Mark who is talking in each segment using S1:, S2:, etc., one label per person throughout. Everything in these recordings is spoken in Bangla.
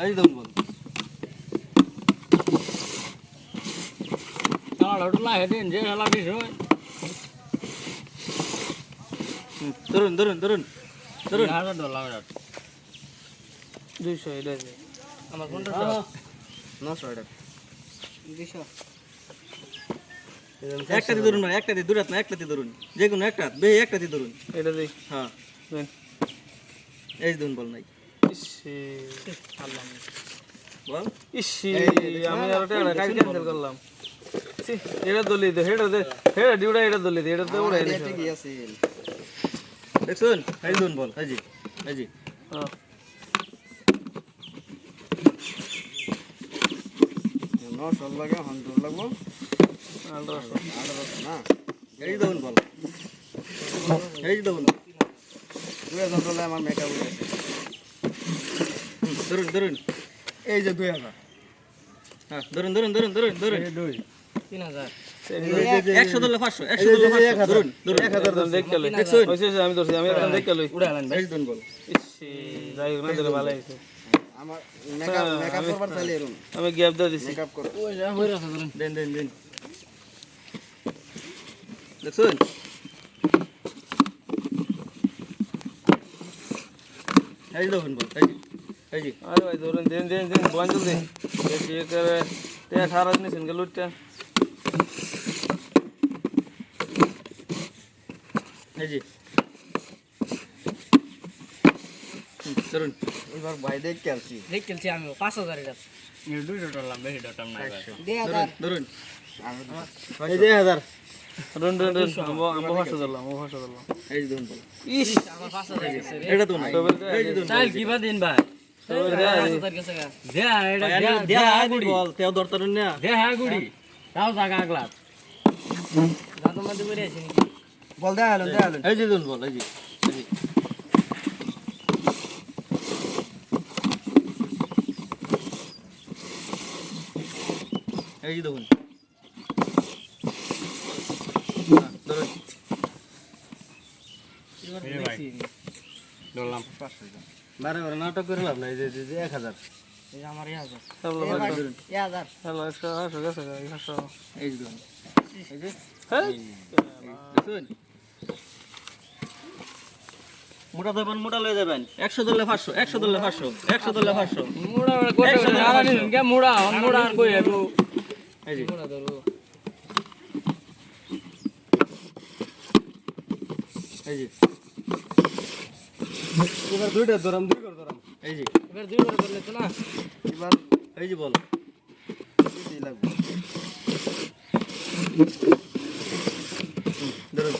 S1: এই ধরুন বল
S2: শালা ডলা হেদিন যে দিছ
S1: হুম, ধরুন ধরুন ধরুন ধরুন।
S2: হাজার ডলা মেরা দুইশো এটা আমার কোনটা
S1: নশো এটা।
S2: দুইশো।
S1: একটা দিয়ে ধরুন ভাই একটা দিয়ে দুরাত না একটা দিয়ে ধরুন। যে কোনো একটা বে একটা দিয়ে ধরুন।
S2: এটা দিই।
S1: হ্যাঁ।
S2: দেন।
S1: এই ধরুন বল নাই
S2: আমি আর ওটা কাজ ক্যান্সেল করলাম। এটা দলি দে হেডা দে হেডা ডিউটা এটা দলি দে এটা তো উড়াই দিছে
S1: দেখছুন এই ধরুন বল এই জি এই জি
S2: হ্যাঁ
S3: লাগে হান্ড্রেড লাগবো
S2: আঠারোশো
S3: আঠারোশো না।
S1: এই ধরুন বল। এই ধরুন
S3: দুই হাজার ডলার আমার মেকআপ হয়ে গেছে।
S1: ধরুন ধরুন।
S3: এই যে দুই হাজার।
S1: হ্যাঁ ধরুন ধরুন ধরুন ধরুন ধরুন।
S3: দুই।
S2: তিন হাজার।
S1: একশো ধরলে পাঁচশো একশো ধরলে পাঁচশো। ধরুন ধরুন।
S3: এক হাজার?
S2: আমি ধরছি আমি এখন
S1: ভাই। ধরুন বল।
S2: যাই হোক না ভালো হয়েছে।
S3: আমার মেকআপ মেকআপ করবার চাইলে এরকম।
S2: আমি গ্যাপ দিয়ে দিছি।
S3: মেকআপ করো।
S1: দেন দেন দেন। দেখছুন? এই দেখুন বল এই যে। এই যে।
S2: আরে ভাই ধরুন দিন দিন দিন বন্ধ দিন বেশি করে তে সারা দিন সিঙ্গেল উঠতে।
S1: এই যে। ধরুন।
S3: এবার ভাই দেখ আসছি
S2: দেখ খেলছি আমি পাঁচ হাজার এটা। বেশি
S1: ধরুন ধরুন।
S3: এই যে হাজার।
S2: রুন রুন রুন আমবো আমবো ভাষা দিলাম আমবো ভাষা দিলাম
S1: এই যে
S2: ইস আমার
S1: এটা তো নাই। এই যে দেখুন
S2: চাল কিবা দিন ভাই?
S1: দেয়া বল তেও দরকার না।
S2: দে গুড়ি। তাও জাগা আগলা। দাদু মধ্যে করে আছে
S3: বল দেখালেন দেখালেন
S1: এই যে দেখুন বল এই যে এই যে। দেখুন। ধরুন
S2: ধরলাম।
S1: বারে বারে নাটক করে লাভ নাই যে এক হাজার।
S2: এই আমার এই হাজার। একশো একশো গেছে একশো
S1: এই যে
S2: হ্যাঁ?
S1: মোটা ধরবেন মোটা লয়ে যাবেন। একশো ধরলে পাঁচশো একশো ধরলে পাঁচশো একশো ধরলে পাঁচশো।
S2: মুড়া মুড়া মুড়া আর কই আবু
S1: এই যে।
S2: মুড়া ধরো
S1: এই যে।
S3: এবার দুইটা ধরাম দুই করে ধরাম।
S1: এই যে।
S2: এবার দুই করে করলে তো না।
S3: এবার
S1: এই যে বল।
S3: দুই লাগবে।
S1: ধরুন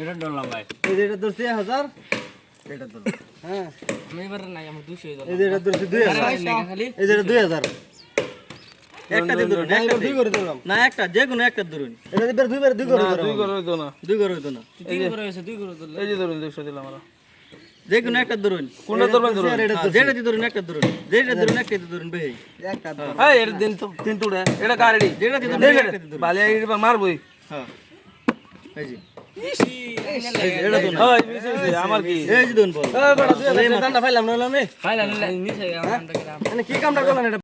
S2: এটা ধরলাম ভাই।
S3: এই যে এটা ধরছি হাজার এটা ধরো। হ্যাঁ।
S2: আমি এবার নাই আমার দুশো
S3: এই যে এটা ধরছি দুই হাজার। এই যে এটা দুই হাজার।
S1: একটা দিয়ে ধরুন একটা
S3: দুই। করে ধরলাম।
S1: না একটা যে কোনো একটা ধরুন।
S3: এটা দুইবার দুই করে
S2: দুই করে হইতো না।
S1: দুই করে হইতো না।
S2: তিন করে হয়েছে দুই করে ধরলে। এই যে ধরুন দুশো দিলাম আমরা।
S1: যে কোনো একটা ধরুন।
S2: কোনটা ধরবেন ধরুন।
S1: হ্যাঁ, যেটা দিয়ে ধরুন একটা ধরুন। যেটা ধরুন একটা দিয়ে ধরুন বেই
S3: একটা
S2: হ্যাঁ। এর দিন তো তিন তুড়ে এটা কারড়ি
S1: যেটা দিয়ে ধরুন একটা দিয়ে ধরুন।
S2: মারবই।
S1: হ্যাঁ। এই যে।
S2: আমার কি?
S1: এই যে ধরুন বল।
S3: না মানে কি কামটা করলেন